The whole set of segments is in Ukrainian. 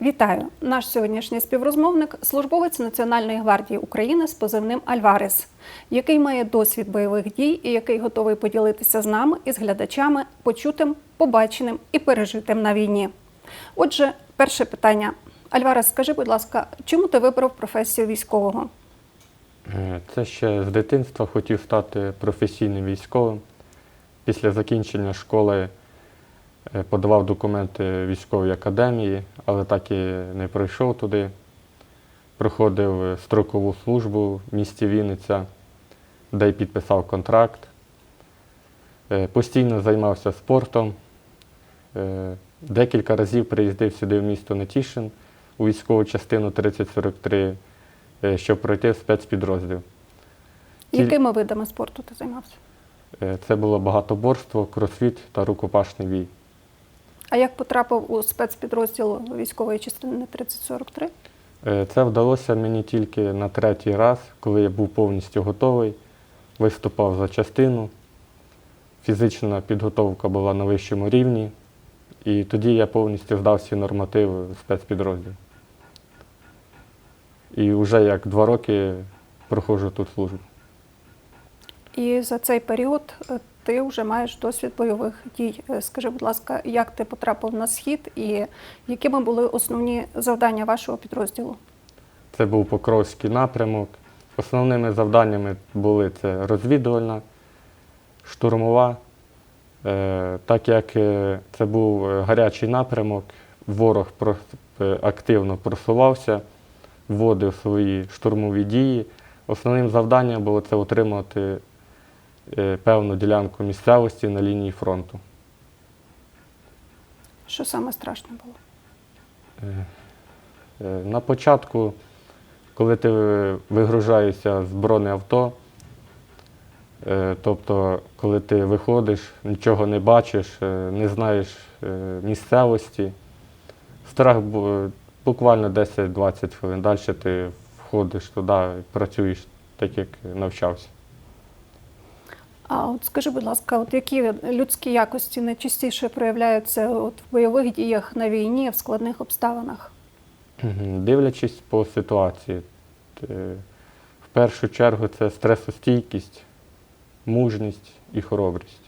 Вітаю! Наш сьогоднішній співрозмовник службовець Національної гвардії України з позивним Альварес, який має досвід бойових дій і який готовий поділитися з нами і з глядачами почутим, побаченим і пережитим на війні. Отже, перше питання. Альварес, скажи, будь ласка, чому ти вибрав професію військового? Е, Це ще з дитинства хотів стати професійним військовим. Після закінчення школи подавав документи військовій академії, але так і не пройшов туди. Проходив е, строкову службу в місті Вінниця, де й підписав контракт. Е, Постійно займався спортом. Е, Декілька разів приїздив сюди в місто Нетішин у військову частину 3043 е, щоб пройти спецпідрозділ. Якими видами спорту ти займався? Е, Це було багатоборство, кросфіт та рукопашний бій. А як потрапив у спецпідрозділ військової частини 3043? Е, Це вдалося мені тільки на третій раз, коли я був повністю готовий, виступав за частину. Фізична підготовка була на вищому рівні, і тоді я повністю здав всі нормативи в спецпідрозділ. І вже як два роки проходжу тут службу. І за цей період е, ти вже маєш досвід бойових дій. Е, Скажи, будь ласка, як ти потрапив на схід і якими були основні завдання вашого підрозділу? Це був Покровський напрямок. Основними завданнями були це розвідувальна, штурмова. Е, Так як е, це був гарячий напрямок, ворог активно просувався, вводив свої штурмові дії. Основним завданням було це отримати певну ділянку місцевості на лінії фронту. Що саме страшне було? Е, е, На початку, коли ти вигружаєшся з бронеавто, е, тобто коли ти виходиш, нічого не бачиш, е, не знаєш е, місцевості, страх бу- буквально 10-20 хвилин. Далі ти входиш туди працюєш так, як навчався. А от скажи, будь ласка, от які людські якості найчастіше проявляються от в бойових діях на війні в складних обставинах? Дивлячись по ситуації, е, в першу чергу це стресостійкість, мужність і хоробрість.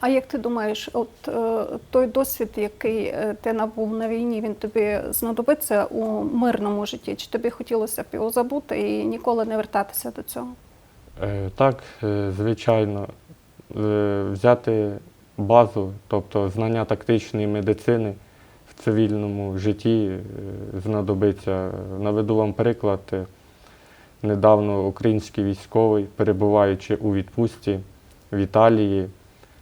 А як ти думаєш, от е, той досвід, який е, ти набув на війні, він тобі знадобиться у мирному житті? Чи тобі хотілося б його забути і ніколи не вертатися до цього? Е, Так, е, звичайно, Е, взяти базу, тобто знання тактичної медицини в цивільному житті знадобиться. Наведу вам приклад. Недавно український військовий, перебуваючи у відпустці в Італії,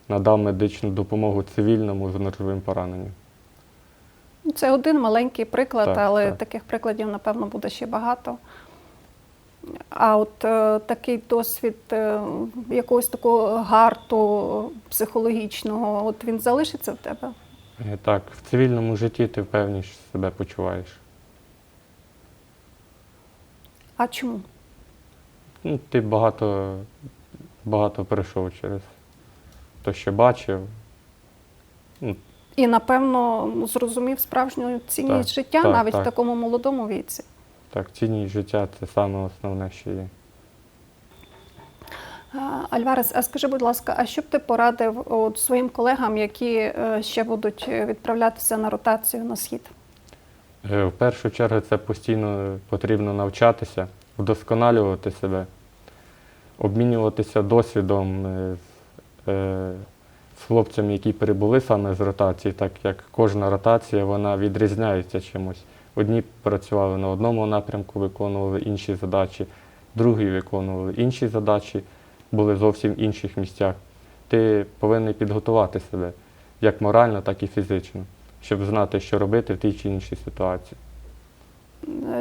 надав медичну допомогу цивільному з ножовим пораненням. Ну, Це один маленький приклад, Так, але так. таких прикладів, напевно, буде ще багато. А от е, такий досвід е, якогось такого гарту психологічного, от він залишиться в тебе? Е, Так, в цивільному житті ти впевніше себе почуваєш. А чому? Ну, ти багато, багато пройшов через те, що бачив. Ну, І напевно зрозумів справжню цінність Так, життя так, навіть так. в такому молодому віці. Так, цінність життя це саме основне, що є. Альварес, а скажи, будь ласка, а що б ти порадив от своїм колегам, які е, ще будуть відправлятися на ротацію на схід? Е, В першу чергу це постійно потрібно навчатися, вдосконалювати себе, обмінюватися досвідом е, з, е, з хлопцями, які перебули саме з ротації, так як кожна ротація вона відрізняється чимось. Одні працювали на одному напрямку, виконували інші задачі, другі виконували інші задачі, були зовсім в інших місцях. Ти повинен підготувати себе як морально, так і фізично, щоб знати, що робити в тій чи іншій ситуації.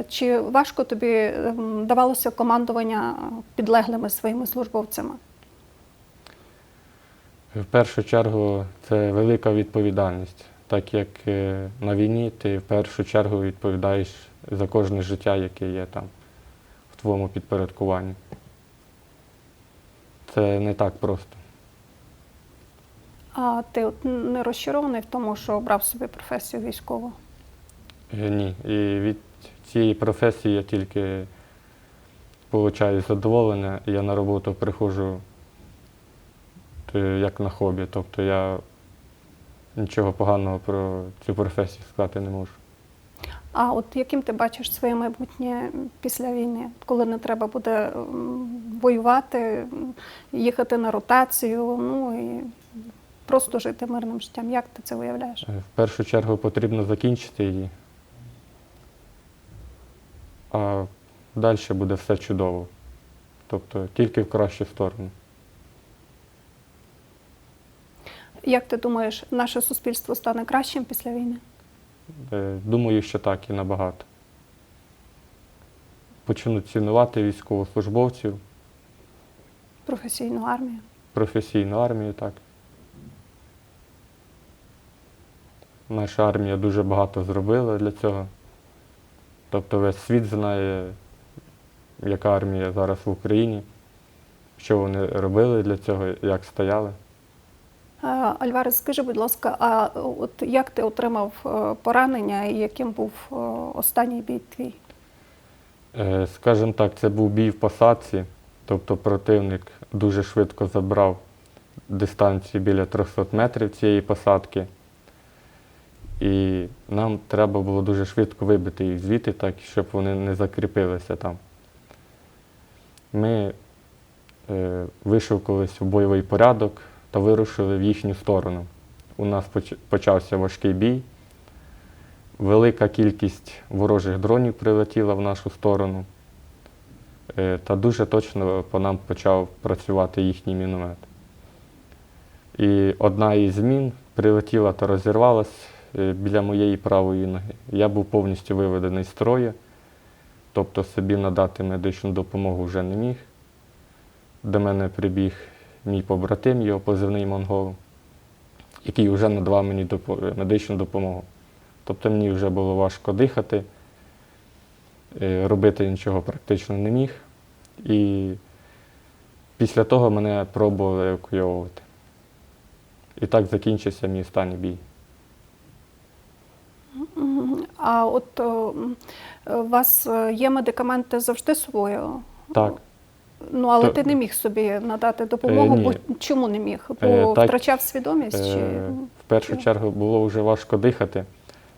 Чи важко тобі ем, давалося командування підлеглими своїми службовцями? В першу чергу це велика відповідальність, так як е, на війні ти в першу чергу відповідаєш за кожне життя, яке є там в твоєму підпорядкуванні. Це не так просто. А ти от не розчарований в тому, що обрав собі професію військову? Е, Ні. І від цієї професії я тільки отримую задоволення. Я на роботу приходжу е, як на хобі. Тобто я нічого поганого про цю професію сказати не можу. А от яким ти бачиш своє майбутнє після війни, коли не треба буде воювати, їхати на ротацію, ну і просто жити мирним життям? Як ти це уявляєш? Е, В першу чергу потрібно закінчити її. А далі буде все чудово. Тобто тільки в кращу сторону. Як ти думаєш, наше суспільство стане кращим після війни? Е, Думаю, що так і набагато. Почнуть цінувати військовослужбовців, Професійну армію? професійну армію, так. Наша армія дуже багато зробила для цього. Тобто весь світ знає, яка армія зараз в Україні, що вони робили для цього, як стояли. А, Альварес, скажи, будь ласка, а от як ти отримав е, поранення і яким був е, останній бій твій? Е, Скажімо так, це був бій в посадці, тобто противник дуже швидко забрав дистанцію біля 300 метрів цієї посадки. І нам треба було дуже швидко вибити їх звідти, так, щоб вони не закріпилися там. Ми е, вийшов колись в бойовий порядок та вирушили в їхню сторону. У нас почався важкий бій. Велика кількість ворожих дронів прилетіла в нашу сторону. Е, Та дуже точно по нам почав працювати їхній міномет. І одна із змін прилетіла та розірвалась е, біля моєї правої ноги. Я був повністю виведений з строю, тобто собі надати медичну допомогу вже не міг. До мене прибіг мій побратим, його позивний монгол, який вже надавав мені медичну допомогу. Тобто мені вже було важко дихати, е, робити нічого практично не міг. І після того мене пробували евакуйовувати. І так закінчився мій останній бій. А от е, у вас е, є медикаменти завжди з собою? Так, Ну, але То- ти не міг собі надати допомогу, ні. бо чому не міг? Бо Е, так, втрачав свідомість? Чи... е, в першу чергу було вже важко дихати,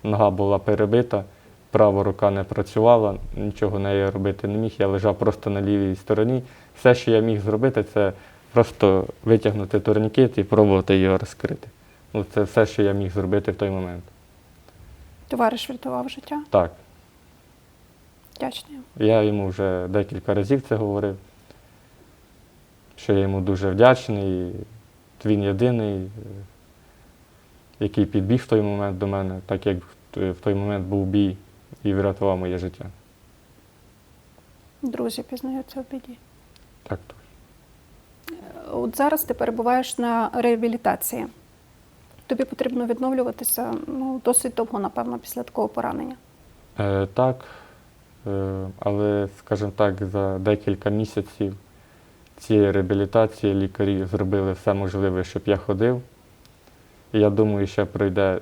нога була перебита, права рука не працювала, нічого нею робити не міг. Я лежав просто на лівій стороні. Все, що я міг зробити, це просто витягнути турнікет і пробувати його розкрити. Ну, це все, що я міг зробити в той момент. Товариш врятував життя? Так, Вдячний. я йому вже декілька разів це говорив, що я йому дуже вдячний. Він єдиний, е, який підбіг в той момент до мене, так як в той момент був бій і врятував моє життя. Друзі пізнаються в біді. Так то. От зараз ти перебуваєш на реабілітації. Тобі потрібно відновлюватися ну, досить довго, напевно, після такого поранення. Е, так, е, але, скажімо так, за декілька місяців цієї реабілітації лікарі зробили все можливе, щоб я ходив. І я думаю, ще пройде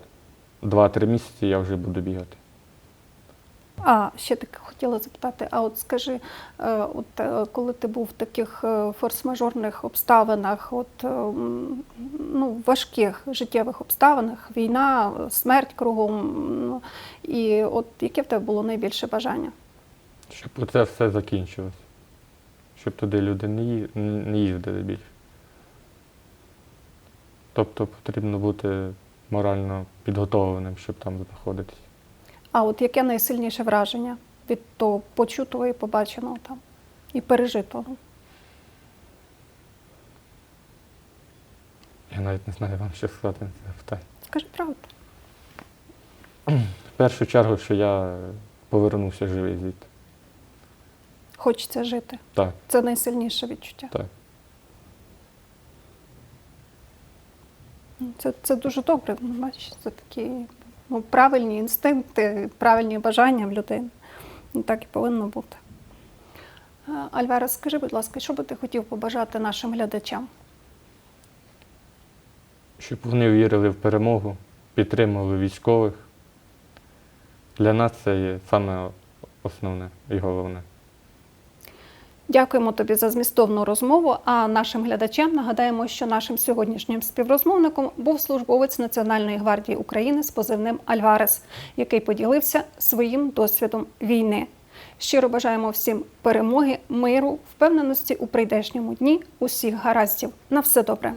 2-3 місяці, я вже буду бігати. А ще таке хотіла запитати: а от скажи, е, от е, коли ти був в таких е, форс-мажорних обставинах, от ну, важких життєвих обставинах, війна, смерть кругом, ну, і от яке в тебе було найбільше бажання? Щоб це все закінчилось. Щоб туди люди не, їздили більше. Тобто потрібно бути морально підготовленим, щоб там знаходитися. А от яке найсильніше враження від того почутого і побаченого там і пережитого? Я навіть не знаю вам, що сказати на це питання. Скажи правду. В першу чергу, що я повернувся живий звідти. Хочеться жити. Так, Це найсильніше відчуття. так. Це, це дуже добре. ну, Бачиш, це такі ну, правильні інстинкти, правильні бажання в людини. Так і повинно бути. Е, Альвара, скажи, будь ласка, що би ти хотів побажати нашим глядачам? Щоб вони вірили в перемогу, підтримували військових, Для нас це є саме основне і головне. Дякуємо тобі за змістовну розмову. А нашим глядачам нагадаємо, що нашим сьогоднішнім співрозмовником був службовець Національної гвардії України з позивним Альварес, який поділився своїм досвідом війни. Щиро бажаємо всім перемоги, миру, впевненості у прийдешньому дні, усіх гараздів. На все добре.